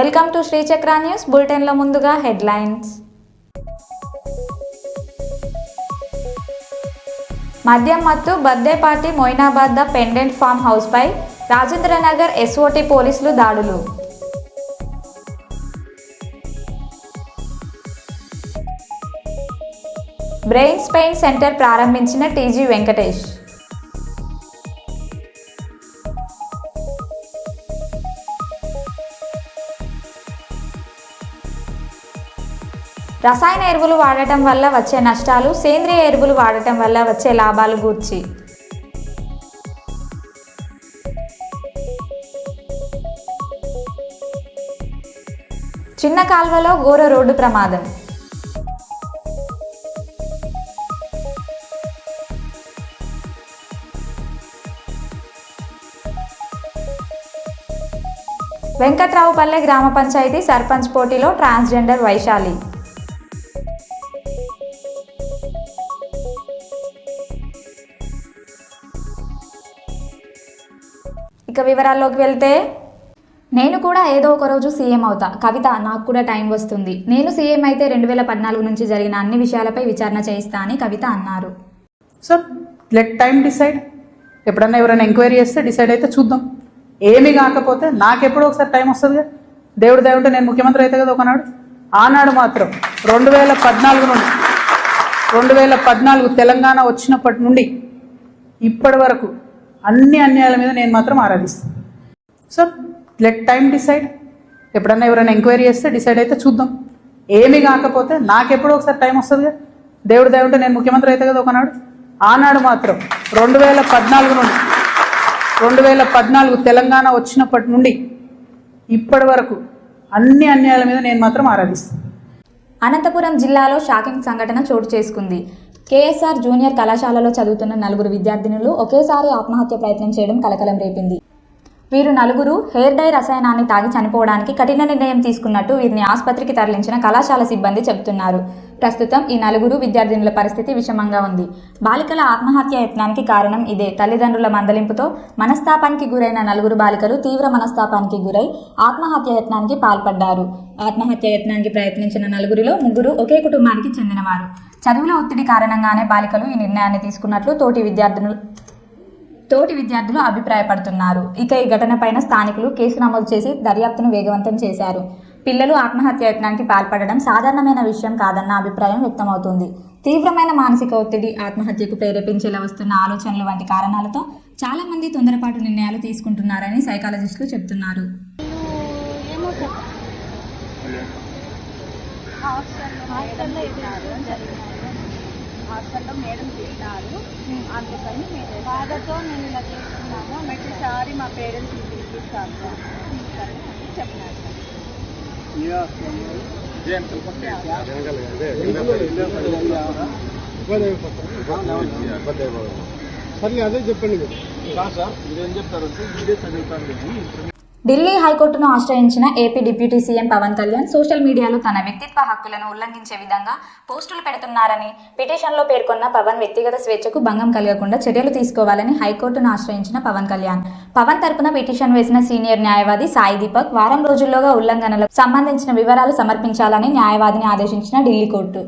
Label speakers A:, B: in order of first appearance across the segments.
A: Welcome to Sri Chakra news బులెటిన్లో ముందుగా headlines. మద్యం మత్తు birthday party Moinabad the pendant farm హౌస్పై Rajendranagar SOT పోలీసులు దాడులు. బ్రెయిన్ స్పెయిన్ సెంటర్ ప్రారంభించిన టీజీ వెంకటేష్. రసాయన ఎరువులు వాడటం వల్ల వచ్చే నష్టాలు సేంద్రియ ఎరువులు వాడటం వల్ల వచ్చే లాభాలు గూర్చి. చిన్న కాల్వలో ఘోర రోడ్డు ప్రమాదం. వెంకట్రావుపల్లె గ్రామ పంచాయతీ సర్పంచ్ పోటీలో ట్రాన్స్జెండర్ వైశాలి. ఇక వివరాల్లోకి వెళ్తే నేను కూడా ఏదో ఒక రోజు సీఎం అవుతా. కవిత నాకు కూడా టైం వస్తుంది. నేను సీఎం అయితే రెండు వేల పద్నాలుగు నుంచి జరిగిన అన్ని విషయాలపై విచారణ చేయిస్తా అని కవిత అన్నారు.
B: So let time decide. ఎప్పుడన్నా ఎవరైనా ఎంక్వైరీ చేస్తే డిసైడ్ అయితే చూద్దాం. ఏమీ కాకపోతే నాకెప్పుడో ఒకసారి టైం వస్తుందిగా దేవుడు దేవుంటే నేను ముఖ్యమంత్రి అయితే కదా ఒకనాడు. ఆనాడు మాత్రం రెండు వేల పద్నాలుగు నుండి రెండు వేల పద్నాలుగు తెలంగాణ వచ్చినప్పటి నుండి ఇప్పటి వరకు అన్ని అన్యాయాల మీద నేను మాత్రం ఆరాధిస్తాను. సో లెట్ టైం డిసైడ్ ఎప్పుడన్నా ఎవరైనా ఎంక్వైరీ చేస్తే డిసైడ్ అయితే చూద్దాం. ఏమీ కాకపోతే నాకెప్పుడో ఒకసారి టైం వస్తుందిగా దేవుడు దేవుంటే నేను ముఖ్యమంత్రి అయితే కదా ఒకనాడు. ఆనాడు మాత్రం రెండు వేల పద్నాలుగు నుండి రెండు వేల పద్నాలుగు తెలంగాణ వచ్చినప్పటి నుండి ఇప్పటి వరకు అన్ని అన్యాయాల మీద నేను మాత్రం ఆరాధిస్తాను.
A: అనంతపురం జిల్లాలో షాకింగ్ సంఘటన చోటు చేసుకుంది. కేఎస్ఆర్ జూనియర్ కళాశాలలో చదువుతున్న నలుగురు విద్యార్థినులు ఒకేసారి ఆత్మహత్య ప్రయత్నం చేయడం కలకలం రేపింది. వీరు నలుగురు హెయిర్ డై రసాయనాన్ని తాగి చనిపోవడానికి కఠిన నిర్ణయం తీసుకున్నట్టు వీరిని ఆసుపత్రికి తరలించిన కళాశాల సిబ్బంది చెబుతున్నారు. ప్రస్తుతం ఈ నలుగురు విద్యార్థినుల పరిస్థితి విషమంగా ఉంది. బాలికల ఆత్మహత్య యత్నానికి కారణం ఇదే. తల్లిదండ్రుల మందలింపుతో మనస్తాపానికి గురైన నలుగురు బాలికలు తీవ్ర మనస్తాపానికి గురై ఆత్మహత్య యత్నానికి పాల్పడ్డారు. ఆత్మహత్య యత్నానికి ప్రయత్నించిన నలుగురిలో ముగ్గురు ఒకే కుటుంబానికి చెందినవారు. చదువుల ఒత్తిడి కారణంగానే బాలికలు ఈ నిర్ణయాన్ని తీసుకున్నట్లు తోటి విద్యార్థినులు తోటి విద్యార్థులు అభిప్రాయపడుతున్నారు. ఇక ఈ ఘటనపైన స్థానికులు కేసు నమోదు చేసి దర్యాప్తును వేగవంతం చేశారు. పిల్లలు ఆత్మహత్య యత్నానికి పాల్పడడం సాధారణమైన విషయం కాదన్న అభిప్రాయం వ్యక్తమవుతుంది. తీవ్రమైన మానసిక ఒత్తిడి ఆత్మహత్యకు ప్రేరేపించేలా వస్తున్న ఆలోచనలు వంటి కారణాలతో చాలా మంది తొందరపాటు నిర్ణయాలు తీసుకుంటున్నారని సైకాలజిస్టులు చెబుతున్నారు.
C: హాస్టల్లో హాస్టల్లో మేడం తిట్టినారు అందుకని మేము బాధతో నేను ఇలా చేస్తున్నాము ప్రతిసారి మా పేరెంట్స్ పిలిపిస్తాను సరే అని చెప్పినారు
D: సరే అదే చెప్పండి మీరు సార్ మీరేం చెప్తారంటే ఇదే చదువుతాను
A: ఢిల్లీ హైకోర్టును ఆశ్రయించిన AP deputy CM Pawan Kalyan social మీడియాలో తన వ్యక్తిత్వ హక్కులను ఉల్లంఘించే విధంగా పోస్టులు పెడుతున్నారని పిటిషన్లో పేర్కొన్న పవన్ వ్యక్తిగత స్వేచ్ఛకు భంగం కలగకుండా చర్యలు తీసుకోవాలని హైకోర్టును ఆశ్రయించిన పవన్ కళ్యాణ్. పవన్ తరపున పిటిషన్ వేసిన సీనియర్ న్యాయవాది సాయి దీపక్ వారం రోజుల్లోగా ఉల్లంఘనలకు సంబంధించిన వివరాలు సమర్పించాలని న్యాయవాదిని ఆదేశించిన ఢిల్లీ కోర్టు.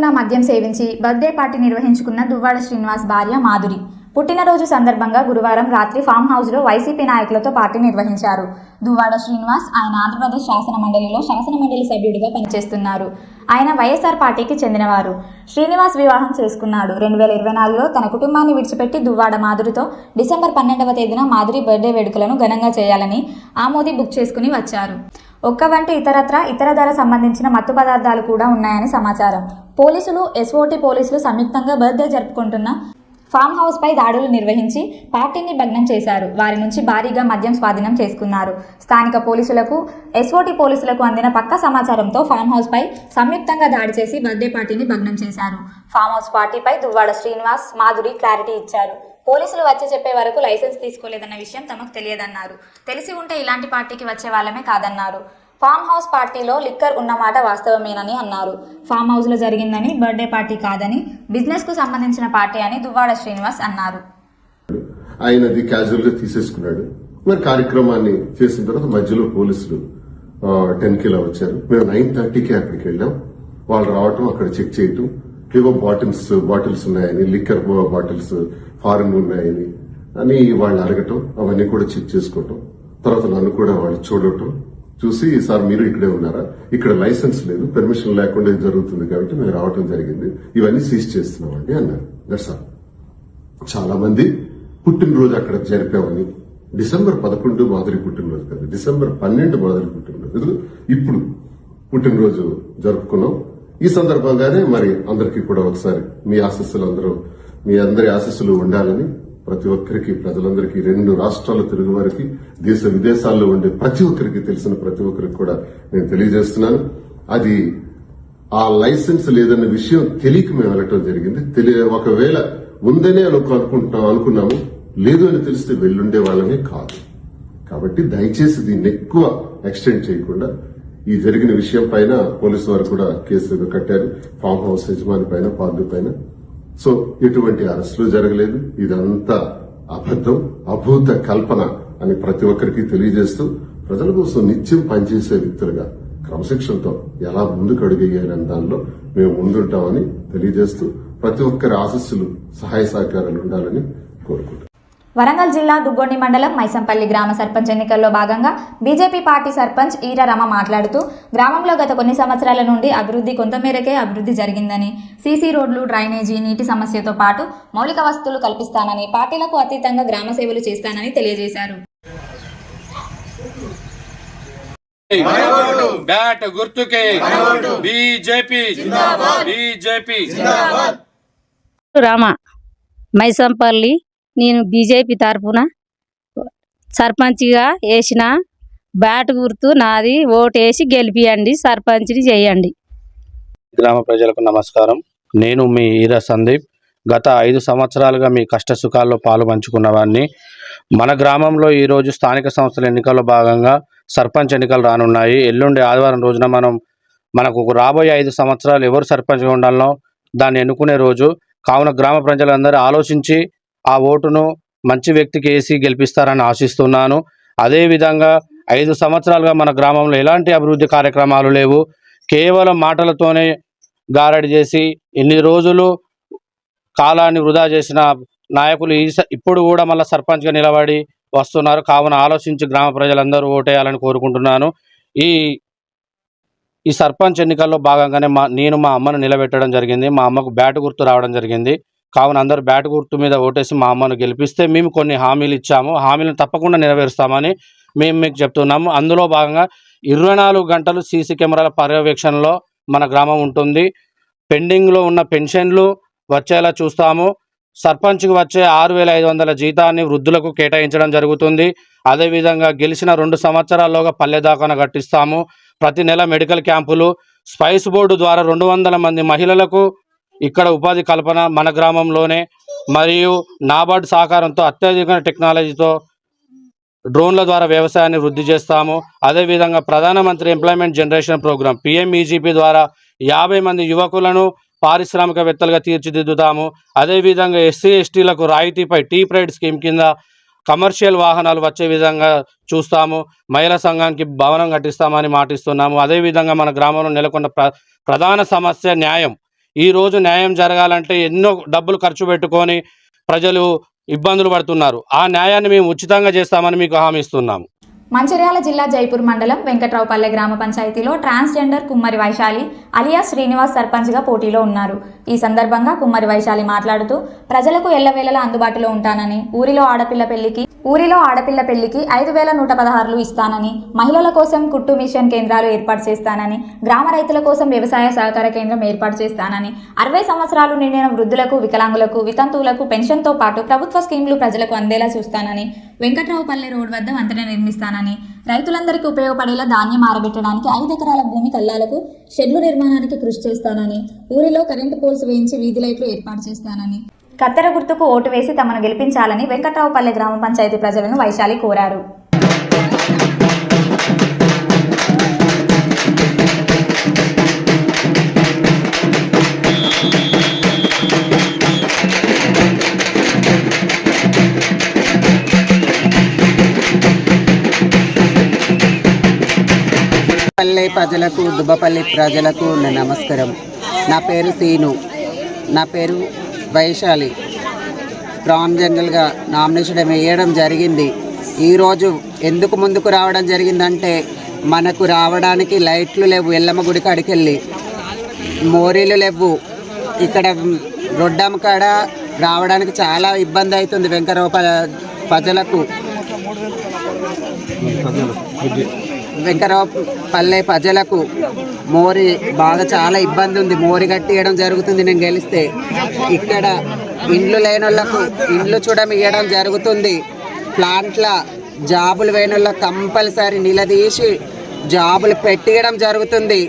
A: లేకుండా మద్యం సేవించి బర్త్డే పార్టీ నిర్వహించుకున్న దువ్వాడ శ్రీనివాస్ భార్య మాధురి. పుట్టినరోజు సందర్భంగా గురువారం రాత్రి ఫామ్ హౌస్లో వైసీపీ నాయకులతో పార్టీ నిర్వహించారు. దువ్వాడ శ్రీనివాస్ ఆయన ఆంధ్రప్రదేశ్ శాసన మండలిలో శాసన మండలి సభ్యుడిగా పనిచేస్తున్నారు. ఆయన వైఎస్ఆర్ పార్టీకి చెందినవారు. శ్రీనివాస్ వివాహం చేసుకున్నాడు. రెండు వేల ఇరవై నాలుగులో తన కుటుంబాన్ని విడిచిపెట్టి దువ్వాడ మాధురితో డిసెంబర్ పన్నెండవ తేదీన మాధురి బర్త్డే వేడుకలను ఘనంగా చేయాలని ఆమోది బుక్ చేసుకుని వచ్చారు. ఒక్క వంటి ఇతరత్ర ఇతర ధర సంబంధించిన మత్తు పదార్థాలు కూడా ఉన్నాయని సమాచారం. పోలీసులు ఎస్ఓటి పోలీసులు సంయుక్తంగా బర్త్డే జరుపుకుంటున్న ఫామ్ హౌస్ పై దాడులు నిర్వహించి పార్టీని భగ్నం చేశారు. వారి నుంచి భారీగా మద్యం స్వాధీనం చేసుకున్నారు. స్థానిక పోలీసులకు ఎస్ఓటి పోలీసులకు అందిన పక్క సమాచారంతో ఫామ్ హౌస్ పై సంయుక్తంగా దాడి చేసి బర్త్డే పార్టీని భగ్నం చేశారు. ఫామ్ హౌస్ పార్టీపై దువ్వాడ శ్రీనివాస్ మాధురి క్లారిటీ ఇచ్చారు. పోలీసులు వచ్చి చెప్పే వరకు లైసెన్స్ తీసుకోలేదన్న విషయం తమకు తెలియదన్నారు. తెలిసి ఉంటే ఇలాంటి పార్టీకి వచ్చే వాళ్ళమే కాదన్నారు. ఫామ్ హౌస్ పార్టీలో లిక్కర్ ఉన్నమాట వాస్తవమేనని అన్నారు. ఫామ్ హౌస్లో జరిగిందని బర్త్డే పార్టీ కాదని బిజినెస్కు సంబంధించిన పార్టీ అని దువ్వాడ శ్రీనివాస్ అన్నారు.
E: ఆయన అది తీసేసుకున్నాడు. మరి కార్యక్రమాన్ని చేసిన తర్వాత మధ్యలో పోలీసులు టెన్ కిలో ఇలా వచ్చారు. మేము నైన్ థర్టీకి అక్కడికి వెళ్ళాం. వాళ్ళు రావటం అక్కడ చెక్ చేయటం. ఏవో బాటిల్స్ బాటిల్స్ ఉన్నాయని లిక్కర్ బాటిల్స్ ఫారెన్ ఉన్నాయని అని వాళ్ళు అడగటం అవన్నీ కూడా చెక్ చేసుకోవటం తర్వాత నన్ను కూడా వాళ్ళు చూడటం చూసి సార్ మీరు ఇక్కడే ఉన్నారా? ఇక్కడ లైసెన్స్ లేదు పెర్మిషన్ లేకుండా జరుగుతుంది కాబట్టి మేము రావటం జరిగింది. ఇవన్నీ సీజ్ చేస్తున్నామండి అన్నారు. దట్స్ ఆల్ చాలా మంది పుట్టినరోజు అక్కడ జరిపామని డిసెంబర్ పదకొండు మాదిరి పుట్టినరోజు కదా డిసెంబర్ పన్నెండు మాదిరి పుట్టినరోజు. ఇప్పుడు పుట్టినరోజు జరుపుకున్నాం. ఈ సందర్భంగానే మరి అందరికీ కూడా ఒకసారి మీ ఆశస్సులు అందరూ మీ అందరి ఆశస్సులు ఉండాలని ప్రతి ఒక్కరికి ప్రజలందరికీ రెండు రాష్ట్రాల తెలుగు వారికి దేశ విదేశాల్లో ఉండే ప్రతి ఒక్కరికి తెలిసిన ప్రతి ఒక్కరికి కూడా నేను తెలియజేస్తున్నాను. అది ఆ లైసెన్స్ లేదన్న విషయం తెలియక మేము వెళ్ళటం జరిగింది. తెలియ ఒకవేళ ఉందనే అనుకుంటున్నాం అనుకున్నాము. లేదు అని తెలిస్తే వెళ్ళుండే వాళ్ళమే కాదు. కాబట్టి దయచేసి దీన్ని ఎక్కువ ఎక్స్టెండ్ చేయకుండా ఈ జరిగిన విషయం పైన పోలీసు వారు కూడా కేసు కట్టారు. ఫామ్ హౌస్ యజమాని పైన పార్టీ పైన. సో ఎటువంటి అరెస్టులు జరగలేదు. ఇదంతా అబద్ధం అభూత కల్పన అని ప్రతి ఒక్కరికి తెలియజేస్తూ ప్రజల కోసం నిత్యం పనిచేసే వ్యక్తులుగా క్రమశిక్షణతో ఎలా ముందుకు అడుగేయాలనే దానిలో మేము ముందుంటామని తెలియజేస్తూ ప్రతి ఒక్కరి ఆశస్సులు సహాయ సహకారాలు ఉండాలని కోరుకుంటున్నాం.
A: వరంగల్ జిల్లా దుగ్గొండి మండలం మైసంపల్లి గ్రామ సర్పంచ్ ఎన్నికల్లో భాగంగా బీజేపీ పార్టీ సర్పంచ్ ఈర రమ మాట్లాడుతూ గ్రామంలో గత కొన్ని సంవత్సరాల నుండి అభివృద్ధి కొంతమేరకే అభివృద్ధి జరిగిందని సీసీ రోడ్లు డ్రైనేజీ నీటి సమస్యతో పాటు మౌలిక వసతులు కల్పిస్తానని పార్టీలకు అతీతంగా గ్రామ సేవలు చేస్తానని తెలియజేశారు.
F: బ్యాట్ గుర్తుకే. బీజేపీ. బీజేపీ.
G: రామ మైసంపల్లి నేను బీజేపీ తరఫున సర్పంచ్గా వేసిన బ్యాట్ గుర్తు నాది. ఓటు వేసి గెలిపియండి సర్పంచ్ని చేయండి.
F: గ్రామ ప్రజలకు నమస్కారం. నేను మీ ఈరా సందీప్. గత ఐదు సంవత్సరాలుగా మీ కష్ట సుఖాల్లో పాలు పంచుకున్నవాడిని మన గ్రామంలో ఈరోజు స్థానిక సంస్థల ఎన్నికల్లో భాగంగా సర్పంచ్ ఎన్నికలు రానున్నాయి. ఎల్లుండి ఆదివారం రోజున మనం మనకు రాబోయే ఐదు సంవత్సరాలు ఎవరు సర్పంచ్గా ఉండాలనో దాన్ని ఎన్నుకునే రోజు కావున గ్రామ ప్రజలందరూ ఆలోచించి ఆ ఓటును మంచి వ్యక్తికి వేసి గెలిపిస్తారని ఆశిస్తున్నాను. అదేవిధంగా ఐదు సంవత్సరాలుగా మన గ్రామంలో ఎలాంటి అభివృద్ధి కార్యక్రమాలు లేవు. కేవలం మాటలతోనే గారడి చేసి ఎన్ని రోజులు కాలాన్ని వృధా చేసిన నాయకులు ఈ ఇప్పుడు కూడా మళ్ళీ సర్పంచ్గా నిలబడి వస్తున్నారు. కావున ఆలోచించి గ్రామ ప్రజలందరూ ఓటేయాలని కోరుకుంటున్నాను. ఈ ఈ సర్పంచ్ ఎన్నికల్లో భాగంగానే మా నేను మా అమ్మను నిలబెట్టడం జరిగింది. మా అమ్మకు బ్యాట్ గుర్తు రావడం జరిగింది. కావున అందరూ బ్యాట్ గుర్తు మీద ఓటేసి మా అమ్మను గెలిపిస్తే మేము కొన్ని హామీలు ఇచ్చాము. హామీలను తప్పకుండా నెరవేరుస్తామని మేము మీకు చెప్తున్నాము. అందులో భాగంగా ఇరవై నాలుగు గంటలు సీసీ కెమెరాల పర్యవేక్షణలో మన గ్రామం ఉంటుంది. పెండింగ్లో ఉన్న పెన్షన్లు వచ్చేలా చూస్తాము. సర్పంచ్కి వచ్చే ఆరు వేల ఐదు వందల జీతాన్ని వృద్ధులకు కేటాయించడం జరుగుతుంది. అదేవిధంగా గెలిచిన రెండు సంవత్సరాల్లోగా పల్లె దాకాన కట్టిస్తాము. ప్రతి నెల మెడికల్ క్యాంపులు స్పైస్ బోర్డు ద్వారా రెండు వందల మంది మహిళలకు ఇక్కడ ఉపాధి కల్పన మన గ్రామంలోనే మరియు నాబార్డ్ సహకారంతో అత్యధిక టెక్నాలజీతో డ్రోన్ల ద్వారా వ్యవసాయాన్ని వృద్ధి చేస్తాము. అదేవిధంగా ప్రధానమంత్రి ఎంప్లాయ్మెంట్ జనరేషన్ ప్రోగ్రాం పిఎంఈజీపీ ద్వారా యాభై మంది యువకులను పారిశ్రామికవేత్తలుగా తీర్చిదిద్దుతాము. అదేవిధంగా ఎస్సీ ఎస్టీలకు రాయితీపై టీ ప్రైడ్ స్కీమ్ కింద కమర్షియల్ వాహనాలు వచ్చే విధంగా చూస్తాము. మహిళా సంఘానికి భవనం కట్టిస్తామని మాటిస్తున్నాము. అదేవిధంగా మన గ్రామంలో నెలకొన్న ప్ర ప్రధాన సమస్య న్యాయం. ఈ రోజు న్యాయం జరగాలంటే ఎన్నో డబ్బులు ఖర్చు పెట్టుకొని ప్రజలు ఇబ్బందులు పడుతున్నారు. ఆ న్యాయాన్ని మేము ఉచితంగా చేస్తామని మీకు హామీ ఇస్తున్నాము.
A: మంచిర్యాల జిల్లా జైపూర్ మండలం వెంకట్రావుపల్లె గ్రామ పంచాయతీలో ట్రాన్స్జెండర్ కుమ్మరి వైశాలి అలియా శ్రీనివాస్ సర్పంచ్గా పోటీలో ఉన్నారు. ఈ సందర్భంగా కుమ్మరి వైశాలి మాట్లాడుతూ ప్రజలకు ఎల్లవేళలా అందుబాటులో ఉంటానని ఊరిలో ఆడపిల్ల పెళ్ళికి ఊరిలో ఆడపిల్ల పెళ్ళికి ఐదు వేల నూట పదహారులు ఇస్తానని మహిళల కోసం కుట్టు మిషన్ కేంద్రాలు ఏర్పాటు చేస్తానని గ్రామ రైతుల కోసం వ్యవసాయ సహకార కేంద్రం ఏర్పాటు చేస్తానని అరవై సంవత్సరాలు నిండిన వృద్ధులకు వికలాంగులకు వితంతువులకు పెన్షన్తో పాటు ప్రభుత్వ స్కీమ్లు ప్రజలకు అందేలా చూస్తానని వెంకట్రావుపల్లె రోడ్ వద్ద వంతెన నిర్మిస్తానని రైతులందరికీ ఉపయోగపడేలా ధాన్యం ఆరబెట్టడానికి ఐదు ఎకరాల భూమి కల్లాలకు షెడ్లు నిర్మాణానికి కృషి చేస్తానని ఊరిలో కరెంటు పోల్స్ వేయించి వీధి లైట్లు ఏర్పాటు చేస్తానని. కత్తెర గుర్తుకు ఓటు వేసి తమను గెలిపించాలని వెంకట్రావుపల్లె గ్రామ పంచాయతీ ప్రజలను వైశాలి కోరారు.
H: పల్లె ప్రజలకు దుబ్బపల్లి ప్రజలకు నమస్కారం. నా పేరు సీను. నా పేరు వైశాలి. ట్రాన్స్జెండర్గా నామినేషన్ వేయడం జరిగింది. ఈరోజు ఎందుకు ముందుకు రావడం జరిగిందంటే మనకు రావడానికి లైట్లు లేవు ఎల్లమ్మ గుడి కాడికి వెళ్ళి మోరీలు లేవు. ఇక్కడ రొడ్డమ్మ కాడ రావడానికి చాలా ఇబ్బంది అవుతుంది వెంకరావు ప్రజలకు. వెంకరావు పల్లె ప్రజలకు మోరి బాగా చాలా ఇబ్బంది ఉంది. మోరి కట్టియడం జరుగుతుంది నేను గెలిస్తే. ఇక్కడ ఇండ్లు లేని వాళ్ళకు ఇండ్లు చూడడం ఇవ్వడం జరుగుతుంది. ప్లాంట్ల జాబులు వేయని వాళ్ళకు కంపల్సరీ నిలదీసి జాబులు పెట్టియడం జరుగుతుంది.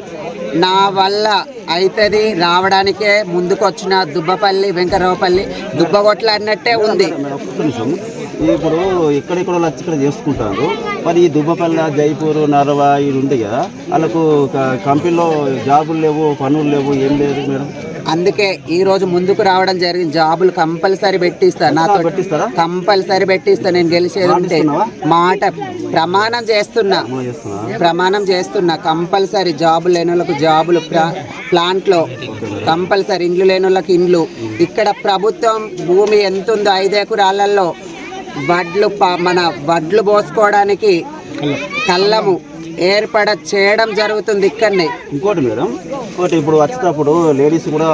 H: నా వల్ల అవుతుంది రావడానికే ముందుకు వచ్చిన దుబ్బపల్లి వెంకరావుపల్లి దుబ్బగొట్ల అన్నట్టే ఉంది.
I: ఇప్పుడు ఎక్కడెక్కడ వాళ్ళు వచ్చి ఇక్కడ చేసుకుంటారు. మరి ఈ దుబ్బపల్ల జైపూర్ నరవ ఇవి ఉంది కదా వాళ్ళకు కంపెనీలో జాబులు లేవు పనులు లేవు ఏం లేదు మేడం?
H: అందుకే ఈ రోజు ముందుకు రావడం జరిగింది. జాబులు కంపల్సరీ పెట్టిస్తా నాతో
I: పెట్టిస్తారా?
H: కంపల్సరీ పెట్టిస్తా నేను గెలిచేది ఉంటే? మాట ప్రమాణం చేస్తున్నా. ప్రమాణం చేస్తున్నా. కంపల్సరీ జాబులు లేని వాళ్ళకు జాబులు ప్లా- ప్లాంట్లో కంపల్సరీ ఇండ్లు లేని వాళ్ళకి ఇండ్లు. ఇక్కడ ప్రభుత్వం భూమి ఎంత ఉందో ఐదు ఎకరాలలో వడ్లు మన వడ్లు పోసుకోవడానికి కళ్ళము ఏర్పడ చేయడం జరుగుతుంది ఇక్కడనే.
I: ఇంకోటి మేడం ఇంకోటి ఇప్పుడు వచ్చేటప్పుడు లేడీస్ కూడా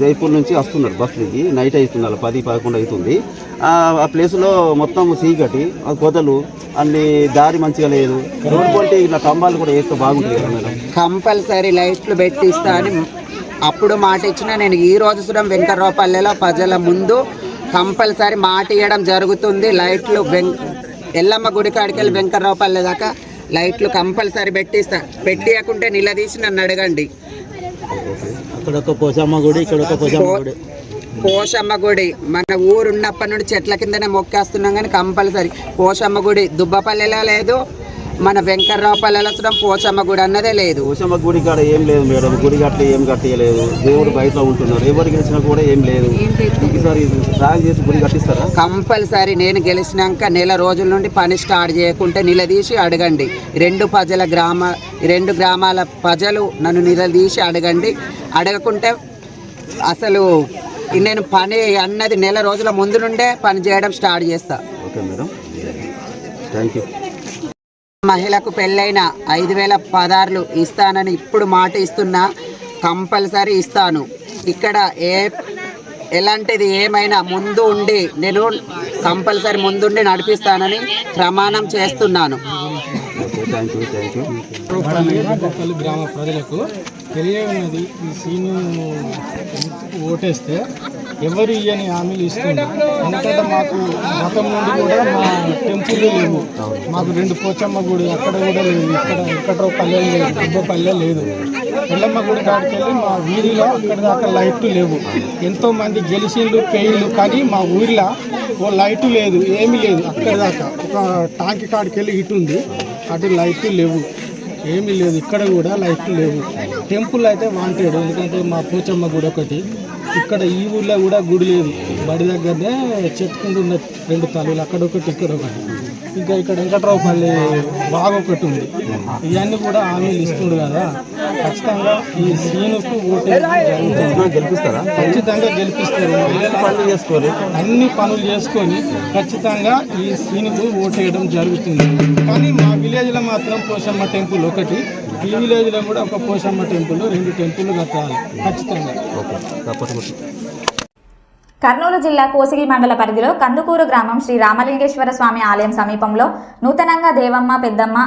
I: జైపూర్ నుంచి వస్తున్నారు బస్ దిగి నైట్ అవుతుంది అలా పది పదకొండు అవుతుంది. ఆ ప్లేస్లో మొత్తం సీకటి ఆ కోతలు అన్ని దారి మంచిగా లేదు. రోడ్ కొంటే ఇట్లా కంబాలు కూడా వేస్తే బాగుంటుంది కదా మేడం.
H: కంపల్సరీ లైట్లు పెట్టిస్తా అని అప్పుడు మాట ఇచ్చిన. నేను ఈ రోజు కూడా వెంకర్రావుపల్లెలో ప్రజల ముందు కంపల్సరీ మాట ఇవ్వడం జరుగుతుంది. లైట్లు వెం ఎల్లమ్మ గుడి కాడికి వెళ్ళి వెంకర్రావుపల్లె దాకా లైట్లు కంపల్సరీ పెట్టిస్తా పెట్టియకుంటే నిలదీసి నన్ను అడగండి.
I: అక్కడ ఒక పోసమ్మ గుడి ఇక్కడ ఒక
H: పో- పోషమ్మ గుడి. మన ఊరు ఉన్నప్పటి నుండి చెట్ల కిందనే మొక్కేస్తున్నాం కానీ కంపల్సరీ. పోషమ్మ గుడి దుబ్బపల్లెలో లేదు. మన వెంకర్రావుపల్లెలో కూడా పోచమ్మ గుడి అన్నదే లేదు.
I: పోసమ్మ గుడి కాడ ఏం లేదు మేడం. గుడి గట్ల ఏం కట్టలేదు దేవుడు బయట ఉంటున్నారు ఎవరు గెలిచినా కూడా ఏం లేదు. ఈసారి చేసి గుడి కట్టిస్తారా?
H: కంపల్సరీ నేను గెలిచినాక నెల రోజుల నుండి పని స్టార్ట్ చేయకుంటే నిలదీసి అడగండి. రెండు ప్రజల గ్రామ రెండు గ్రామాల ప్రజలు నన్ను నిలదీసి అడగండి. అడగకుంటే అసలు నేను పని అన్నది నెల రోజుల ముందు నుండే పని చేయడం స్టార్ట్ చేస్తా.
I: Okay madam. థ్యాంక్ యూ
H: మహిళకు పెళ్ళైన ఐదు వేల పదార్లు ఇస్తానని ఇప్పుడు మాట ఇస్తున్నా కంపల్సరీ ఇస్తాను. ఇక్కడ ఏ ఎలాంటిది ఏమైనా ముందు ఉండి నేను కంపల్సరీ ముందుండి నడిపిస్తానని ప్రమాణం చేస్తున్నాను.
J: గ్రామ ప్రజలకు తెలియనది ఈ సీను ఓటేస్తే ఎవరు ఇయ్యని హామీలు ఇస్తుంది. ఎందుకంటే మాకు గతం నుండి కూడా మా టెంపుల్ లేవు మాకు రెండు పోచమ్మ గుడి అక్కడ కూడా లేదు. ఇక్కడ ఎక్కడో పల్లె లేదు దుబ్బ పల్లె లేదు. ఎల్లమ్మ గుడి కాడికి వెళ్ళి మా వీధిలో ఇక్కడ దాకా లైట్లు లేవు. ఎంతో మంది గెలిచిండ్లు పెయిన్లు కానీ మా ఊరిలో ఓ లైటు లేదు ఏమీ లేదు. అక్కడ దాకా ఒక టాంకి కాడికి వెళ్ళి ఇటు ఉంది. అటు లైట్లు లేవు. ఏమీ లేదు. ఇక్కడ కూడా లైట్లు లేవు. టెంపుల్ అయితే వాంటెడ్ ఎందుకంటే మా పోచమ్మ గుడి ఒకటి. ఇక్కడ ఈ ఊర్లో కూడా గుడి లేదు. బడి దగ్గరనే చెట్టుకుంటూ ఉన్న రెండు తల్లులు అక్కడ ఒకటి ఇక్కడ ఒకటి. ఇంకా ఇక్కడ వెంకట్రావుపల్లి బాగా ఒకటి ఉంది. ఇవన్నీ కూడా హామీలు ఇస్తుండు కదా. ఖచ్చితంగా ఈ సీనుకు
K: గెలిపిస్తారా?
J: ఖచ్చితంగా గెలిపిస్తారు.
K: పనులు చేసుకోరు?
J: అన్ని పనులు చేసుకొని ఖచ్చితంగా ఈ సీనుకు ఓటేయడం జరుగుతుంది. కానీ మా విలేజ్లో మాత్రం పోషమ్మ టెంపుల్ ఒకటి ఈ విలేజ్లో కూడా ఒక పోషమ్మ టెంపుల్ రెండు టెంపుల్ కట్టాలి ఖచ్చితంగా.
K: ఓకే తప్పకుండా.
A: కర్నూలు జిల్లా కోసిగి మండల పరిధిలో కందుకూరు గ్రామం శ్రీ రామలింగేశ్వర స్వామి ఆలయం సమీపంలో నూతనంగా దేవమ్మ పెద్దమ్మ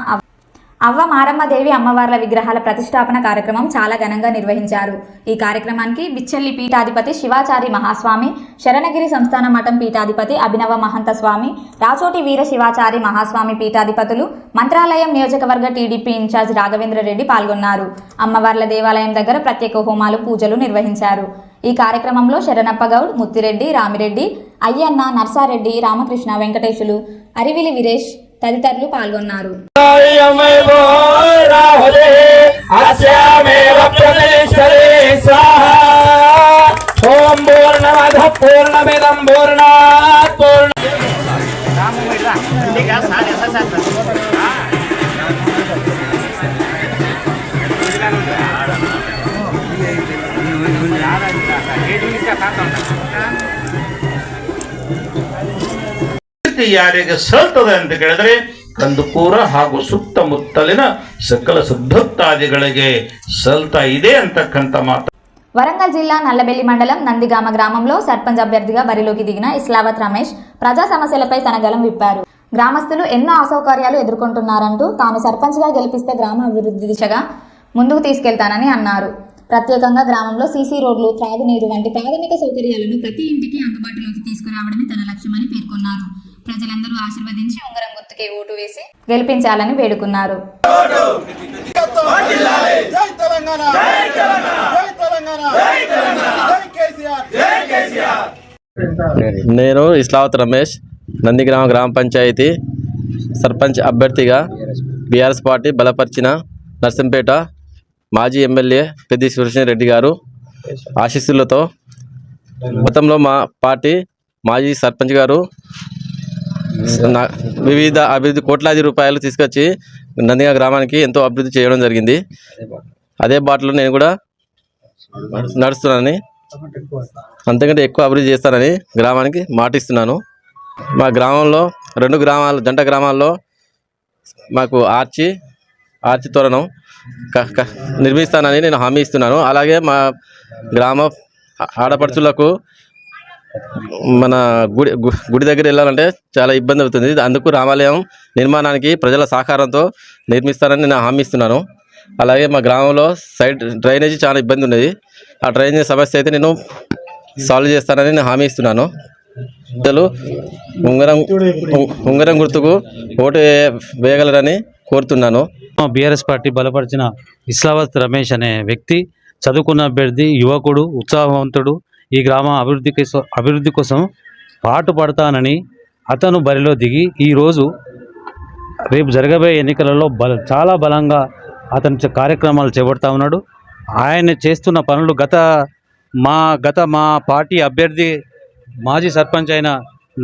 A: అవ్వ మారమ్మ దేవి అమ్మవార్ల విగ్రహాల ప్రతిష్టాపన కార్యక్రమం చాలా ఘనంగా నిర్వహించారు. ఈ కార్యక్రమానికి బిచ్చల్లి పీఠాధిపతి శివాచారి మహాస్వామి శరణగిరి సంస్థాన మఠం పీఠాధిపతి అభినవ మహంత స్వామి రాచోటి వీర శివాచారి మహాస్వామి పీఠాధిపతులు మంత్రాలయం నియోజకవర్గ టీడీపీ ఇన్ఛార్జ్ రాఘవేంద్ర రెడ్డి పాల్గొన్నారు. అమ్మవార్ల దేవాలయం దగ్గర ప్రత్యేక హోమాలు పూజలు నిర్వహించారు. ఈ కార్యక్రమంలో శరణప్ప గౌడ్ ముత్తిరెడ్డి రామిరెడ్డి అయ్యన్న నర్సారెడ్డి రామకృష్ణ వెంకటేశులు అరివిలి వీరేష్ తదితరులు పాల్గొన్నారు.
D: పూర్ణమద పూర్ణమిదం పూర్ణాత్ పూర్ణ
L: ಯಾರಿಗೆ ಸಲ್ತದೆ ಅಂತ ಕೇಳಿದ್ರೆ ಕಂದುಕೂರ ಹಾಗೂ ಸುತ್ತಮುತ್ತಲಿನ ಸಕಲ ಸುಭಕ್ತಾದಿಗಳಿಗೆ ಸಲ್ತಾ ಇದೆ ಅಂತಕ್ಕಂಥ ಮಾತು
A: వరంగల్ జిల్లా నల్లబెల్లి మండలం నందిగామ గ్రామంలో సర్పంచ్ అభ్యర్థిగా బరిలోకి దిగిన ఇస్లావత్ రమేష్ ప్రజా సమస్యలపై తన గలం విప్పారు గ్రామస్తులు ఎన్నో అసౌకర్యాలు ఎదుర్కొంటున్నారంటూ తాను సర్పంచ్గా గెలిపిస్తే గ్రామ అభివృద్ధి దిశగా ముందుకు తీసుకెళ్తానని అన్నారు ప్రత్యేకంగా గ్రామంలో సీసీ రోడ్లు త్రాగునీరు వంటి ప్రాథమిక సౌకర్యాలను ప్రతి ఇంటికి అందుబాటులోకి తీసుకురావడమే తన లక్ష్యమని పేర్కొన్నారు ప్రజలందరూ ఆశీర్వదించి ఉంగరం గుర్తుకే ఓటు వేసి గెలిపించాలని వేడుకున్నారు.
M: జై తెలంగాణ జై తెలంగాణ జై కేసీఆర్ జై కేసీఆర్
D: నేను ఇస్లావత్ రమేష్ నందిగ్రామ గ్రామ పంచాయతీ సర్పంచ్ అభ్యర్థిగా బీఆర్ఎస్ పార్టీ బలపరిచిన నర్సింపేట మాజీ ఎమ్మెల్యే పెద్ది సురేషన్ రెడ్డి గారు ఆశీస్సులతో గతంలో మా పార్టీ మాజీ సర్పంచ్ గారు వివిధ అభివృద్ధి కోట్లాది రూపాయలు తీసుకొచ్చి నందిగా గ్రామానికి ఎంతో అభివృద్ధి చేయడం జరిగింది. అదే బాటలో నేను కూడా నడుస్తున్నానని అంతకంటే ఎక్కువ అభివృద్ధి చేస్తానని గ్రామానికి మాటిస్తున్నాను. మా గ్రామంలో రెండు గ్రామాలు జంట గ్రామాల్లో మాకు ఆర్చి ఆర్చి తోరణం క- క- నిర్మిస్తానని నేను హామీ ఇస్తున్నాను. అలాగే మా గ్రామ ఆడపడుచులకు మన గుడి గుడి దగ్గర వెళ్ళాలంటే చాలా ఇబ్బంది అవుతుంది. అందుకు రామాలయం నిర్మాణానికి ప్రజల సహకారంతో నిర్మిస్తానని నేను హామీ ఇస్తున్నాను. అలాగే మా గ్రామంలో సైడ్ డ్రైనేజీ చాలా ఇబ్బంది ఉన్నది. ఆ డ్రైనేజీ సమస్య అయితే నేను సాల్వ్ చేస్తానని నేను హామీ ఇస్తున్నాను. ప్రజలు ఉంగరం ఉంగరం గుర్తుకు ఓటు వేయగలరని కోరుతున్నాను.
N: బీఆర్ఎస్ పార్టీ బలపరిచిన ఇస్లావత్ రమేష్ అనే వ్యక్తి చదువుకున్న అభ్యర్థి యువకుడు ఉత్సాహవంతుడు ఈ గ్రామ అభివృద్ధి అభివృద్ధి కోసం పాటు పడతానని అతను బరిలో దిగి ఈరోజు రేపు జరగబోయే ఎన్నికలలో బల చాలా బలంగా అతను కార్యక్రమాలు చేపడతా ఉన్నాడు. ఆయన చేస్తున్న పనులు గత మా గత మా పార్టీ అభ్యర్థి మాజీ సర్పంచ్ అయిన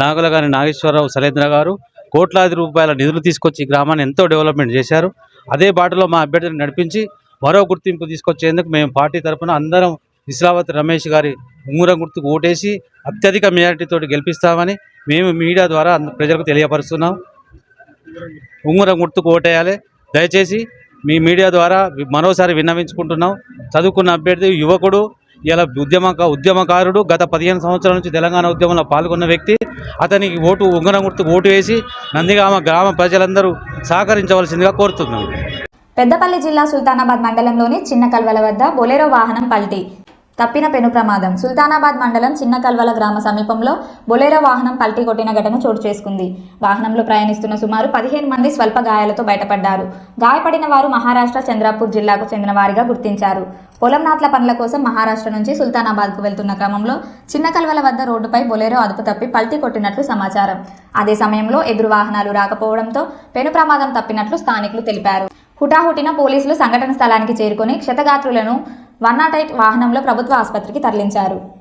N: నాగులగాని నాగేశ్వరరావు సలేంద్ర గారు కోట్లాది రూపాయల నిధులు తీసుకొచ్చి ఈ గ్రామాన్ని ఎంతో డెవలప్మెంట్ చేశారు. అదే బాటలో మా అభ్యర్థిని నడిపించి మరో గుర్తింపు తీసుకొచ్చేందుకు మేము పార్టీ తరఫున అందరం ఇస్లావత్ రమేష్ గారి ఉంగరం గుర్తుకు ఓటేసి అత్యధిక మెజారిటీతో గెలిపిస్తామని మేము మీడియా ద్వారా ప్రజలకు తెలియపరుస్తున్నాం. ఉంగురం గుర్తుకు ఓటేయాలి. దయచేసి మీ మీడియా ద్వారా మరోసారి విన్నవించుకుంటున్నాం. చదువుకున్న అభ్యర్థి యువకుడు ఇలా ఉద్యమ ఉద్యమకారుడు గత పదిహేను సంవత్సరాల నుంచి తెలంగాణ ఉద్యమంలో పాల్గొన్న వ్యక్తి అతనికి ఓటు ఉంగరం గుర్తుకు ఓటు వేసి నందిగామ గ్రామ ప్రజలందరూ సహకరించవలసిందిగా కోరుతున్నాం.
A: పెద్దపల్లి జిల్లా సుల్తానాబాద్ మండలంలోని చిన్న కల్వల వద్ద బొలెరో వాహనం పల్టీ. తప్పిన పెను ప్రమాదం. సుల్తానాబాద్ మండలం చిన్న కల్వల గ్రామ సమీపంలో బొలేరో వాహనం పల్టీ కొట్టిన ఘటన చోటు చేసుకుంది. వాహనంలో ప్రయాణిస్తున్న సుమారు పదిహేను మంది స్వల్ప గాయాలతో బయటపడ్డారు. గాయపడిన వారు మహారాష్ట్ర చంద్రాపూర్ జిల్లాకు చెందిన వారిగా గుర్తించారు. పొలం నాట్ల పనుల కోసం మహారాష్ట్ర నుంచి సుల్తానాబాద్కు వెళ్తున్న క్రమంలో చిన్న కల్వల వద్ద రోడ్డుపై బొలేరో అదుపు తప్పి పల్టీ కొట్టినట్లు సమాచారం. అదే సమయంలో ఎదురు వాహనాలు రాకపోవడంతో పెను ప్రమాదం తప్పినట్లు స్థానికులు తెలిపారు. హుటాహుటిన పోలీసులు సంఘటన స్థలానికి చేరుకొని క్షతగాత్రులను వన్ నాట్ ఎయిట్ వాహనంలో ప్రభుత్వ ఆసుపత్రికి తరలించారు.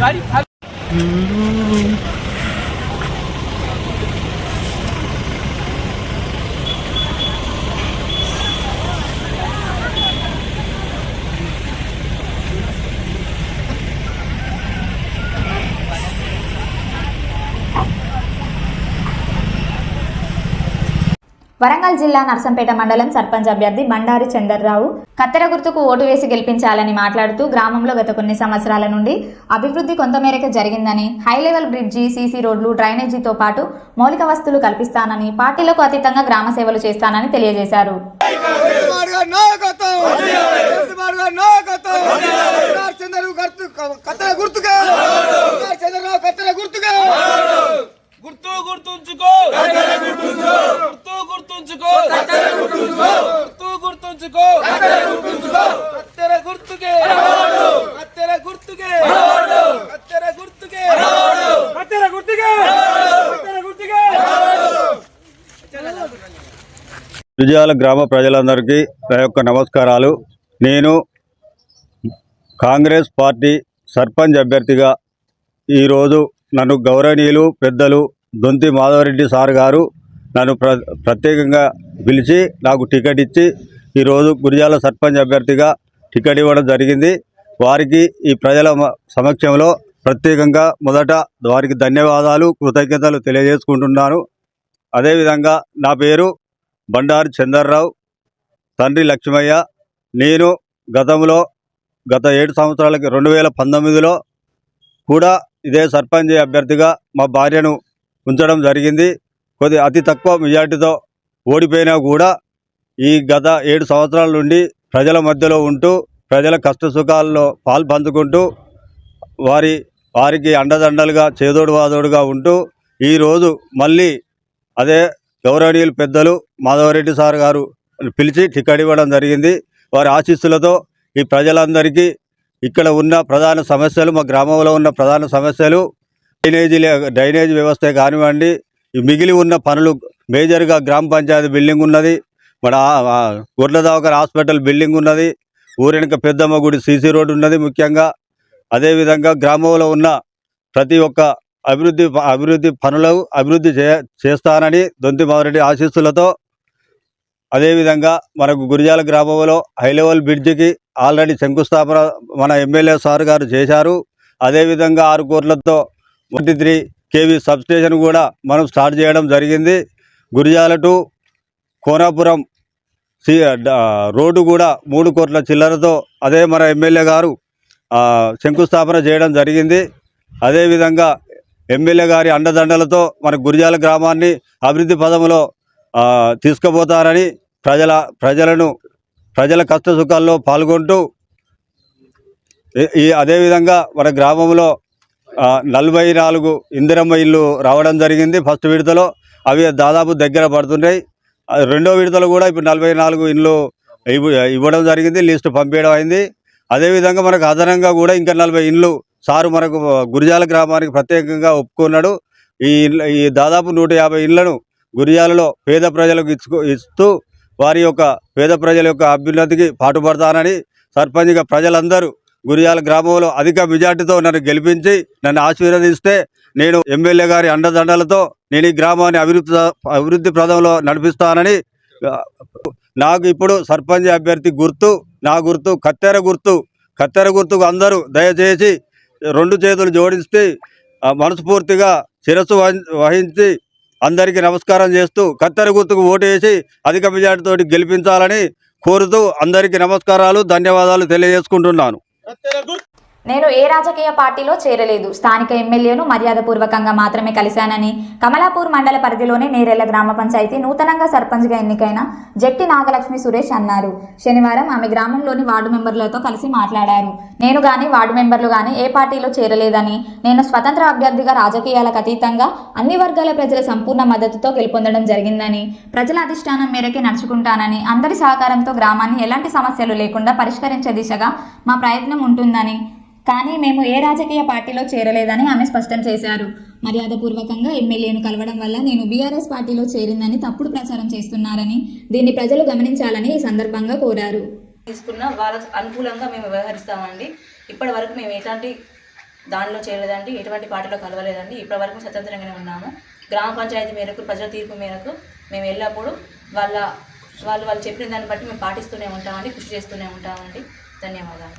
A: ગાડી వరంగల్ జిల్లా నర్సంపేట మండలం సర్పంచ్ అభ్యర్థి బండారి చందర్రావు కత్తెర గుర్తుకు ఓటు వేసి గెలిపించాలని మాట్లాడుతూ గ్రామంలో గత కొన్ని సంవత్సరాల నుండి అభివృద్ధి కొంతమేరకు జరిగిందని హై లెవెల్ బ్రిడ్జి సీసీ రోడ్లు డ్రైనేజీతో పాటు మౌలిక వస్తువులు కల్పిస్తానని పార్టీలకు అతీతంగా గ్రామ సేవలు చేస్తానని తెలియజేశారు.
D: గుర్తుగా గుర్తుగా గుర్తు గుర్తుంచుకో. గుర్తు గుర్తుంచుకో. గుర్తు గుర్తుంచుకో. కత్తెర గుర్తుకే. కత్తెర గుర్తుకే. కత్తెర గుర్తుకే. కత్తెర గుర్తుకే. కత్తెర గుర్తుకే.
I: విజయాల గ్రామ ప్రజలందరికీ నా యొక్క నమస్కారాలు. నేను కాంగ్రెస్ పార్టీ సర్పంచ్ అభ్యర్థిగా ఈరోజు నన్ను గౌరవనీయులు పెద్దలు దొంతి మాధవరెడ్డి సార్ గారు నన్ను ప్ర ప్రత్యేకంగా పిలిచి నాకు టికెట్ ఇచ్చి ఈరోజు గురిజాల సర్పంచ్ అభ్యర్థిగా టికెట్ ఇవ్వడం జరిగింది. వారికి ఈ ప్రజల మ- సమక్షంలో ప్రత్యేకంగా మొదట వారికి ధన్యవాదాలు కృతజ్ఞతలు తెలియజేసుకుంటున్నాను. అదేవిధంగా నా పేరు బండారు చందర్రావు తండ్రి లక్ష్మయ్య. నేను గతంలో గత ఏడు సంవత్సరాలకి రెండు వేల పంతొమ్మిదిలో కూడా ఇదే సర్పంచ్ అభ్యర్థిగా మా భార్యను ఉంచడం జరిగింది. కొద్ది అతి తక్కువ మెజార్టీతో ఓడిపోయినా కూడా ఈ గత ఏడు సంవత్సరాల నుండి ప్రజల మధ్యలో ఉంటూ ప్రజల కష్ట సుఖాల్లో పాలు పంచుకుంటూ వారి వారికి అండదండలుగా చేదోడు వాదోడుగా ఉంటూ ఈరోజు మళ్ళీ అదే గౌరవనీయులు పెద్దలు మాధవరెడ్డి సార్ గారు పిలిచి టికెట్ ఇవ్వడం జరిగింది. వారి ఆశీస్సులతో ఈ ప్రజలందరికీ ఇక్కడ ఉన్న ప్రధాన సమస్యలు మా గ్రామంలో ఉన్న ప్రధాన సమస్యలు డ్రైనేజీ డ్రైనేజ్ వ్యవస్థ కానివ్వండి మిగిలి ఉన్న పనులు మేజర్గా గ్రామ పంచాయతీ బిల్డింగ్ ఉన్నది మన గుర్లదావకర్ హాస్పిటల్ బిల్డింగ్ ఉన్నది ఊరెనక పెద్దమ్మ గుడి సీసీ రోడ్డు ఉన్నది ముఖ్యంగా. అదేవిధంగా గ్రామంలో ఉన్న ప్రతి ఒక్క అభివృద్ధి అభివృద్ధి పనులు అభివృద్ధి చే చేస్తానని దొంతి మారెడ్డి ఆశీస్సులతో అదేవిధంగా మనకు గురిజాల గ్రామంలో హై లెవెల్ బ్రిడ్జికి ఆల్రెడీ శంకుస్థాపన మన ఎమ్మెల్యే సార్ గారు చేశారు. అదేవిధంగా ఆరు కోట్లతో ట్వంటీ త్రీ కేవీ సబ్స్టేషన్ కూడా మనం స్టార్ట్ చేయడం జరిగింది. Gurijala to Konapuram C road కూడా మూడు కోట్ల చిల్లరతో అదే మన ఎమ్మెల్యే గారు శంకుస్థాపన చేయడం జరిగింది. అదేవిధంగా ఎమ్మెల్యే గారి అండదండలతో మన గురిజాల గ్రామాన్ని అభివృద్ధి పదంలో తీసుకుపోతారని ప్రజల ప్రజలను ప్రజల కష్ట సుఖాల్లో పాల్గొంటూ ఈ- అదేవిధంగా మన గ్రామంలో నలభై నాలుగు ఇందిరమ్మ ఇల్లు రావడం జరిగింది ఫస్ట్ విడతలో. అవి దాదాపు దగ్గర పడుతున్నాయి. రెండో విడతలో కూడా ఇప్పుడు నలభై నాలుగు ఇల్లు ఇవ్వ- ఇవ్వడం జరిగింది లిస్ట్ పంపించడం అయింది. అదేవిధంగా మనకు అదనంగా కూడా ఇంకా నలభై ఇండ్లు సారు మనకు గురిజాల గ్రామానికి ప్రత్యేకంగా ఒప్పుకున్నాడు. ఈ ఈ దాదాపు నూట యాభై ఇళ్ళను గురిజాలలో పేద ప్రజలకు ఇచ్చుకో ఇస్తూ వారి యొక్క పేద ప్రజల యొక్క అభ్యున్నతికి పాటుపడతానని సర్పంచ్గా ప్రజలందరూ గురియాల గ్రామంలో అధిక మెజార్టీతో నన్ను గెలిపించి నన్ను ఆశీర్వదిస్తే నేను ఎమ్మెల్యే గారి అండదండలతో నేను ఈ గ్రామాన్ని అభివృద్ధి అభివృద్ధి ప్రదంలో నడిపిస్తానని నాకు ఇప్పుడు సర్పంచ్ అభ్యర్థి గుర్తు నా గుర్తు కత్తెర గుర్తు కత్తెర గుర్తుకు అందరూ దయచేసి రెండు చేతులు జోడిస్తే మనస్ఫూర్తిగా శిరస్సు వహించి అందరికీ నమస్కారం చేస్తూ కత్తెర గుర్తుకు ఓటు వేసి అధిక మెజార్టీతో గెలిపించాలని కోరుతూ అందరికీ నమస్కారాలు ధన్యవాదాలు తెలియజేసుకుంటున్నాను.
A: અત્યારે ગુડ నేను ఏ రాజకీయ పార్టీలో చేరలేదు. స్థానిక ఎమ్మెల్యేను మర్యాదపూర్వకంగా మాత్రమే కలిశానని కమలాపూర్ మండల పరిధిలోని నేరెళ్ళ గ్రామ పంచాయతీ నూతనంగా సర్పంచ్గా ఎన్నికైన జట్టి నాగలక్ష్మి సురేష్ అన్నారు. శనివారం ఆమె గ్రామంలోని వార్డు మెంబర్లతో కలిసి మాట్లాడారు. నేను కానీ వార్డు మెంబర్లు కానీ ఏ పార్టీలో చేరలేదని నేను స్వతంత్ర అభ్యర్థిగా రాజకీయాలకు అతీతంగా అన్ని వర్గాల ప్రజల సంపూర్ణ మద్దతుతో గెలుపొందడం జరిగిందని ప్రజల అధిష్టానం మేరకే నడుచుకుంటానని అందరి సహకారంతో గ్రామాన్ని ఎలాంటి సమస్యలు లేకుండా పరిష్కరించే దిశగా మా ప్రయత్నం ఉంటుందని కానీ మేము ఏ రాజకీయ పార్టీలో చేరలేదని ఆమె స్పష్టం చేశారు. మర్యాదపూర్వకంగా ఎమ్మెల్యేను కలవడం వల్ల నేను బీఆర్ఎస్ పార్టీలో చేరిందని తప్పుడు ప్రచారం చేస్తున్నారని దీన్ని ప్రజలు గమనించాలని ఈ సందర్భంగా కోరారు.
O: తీసుకున్న వాళ్ళకు అనుకూలంగా మేము వ్యవహరిస్తామండి. ఇప్పటి వరకు మేము ఎలాంటి దానిలో చేయలేదండి ఎటువంటి పార్టీలో కలవలేదండి. ఇప్పటి వరకు స్వతంత్రంగానే ఉన్నాము. గ్రామ పంచాయతీ మేరకు ప్రజల తీర్పు మేరకు మేము ఎల్లప్పుడూ వాళ్ళ వాళ్ళు వాళ్ళు చెప్పిన దాన్ని బట్టి మేము పాటిస్తూనే ఉంటామండి కృషి చేస్తూనే ఉంటామండి. ధన్యవాదాలు.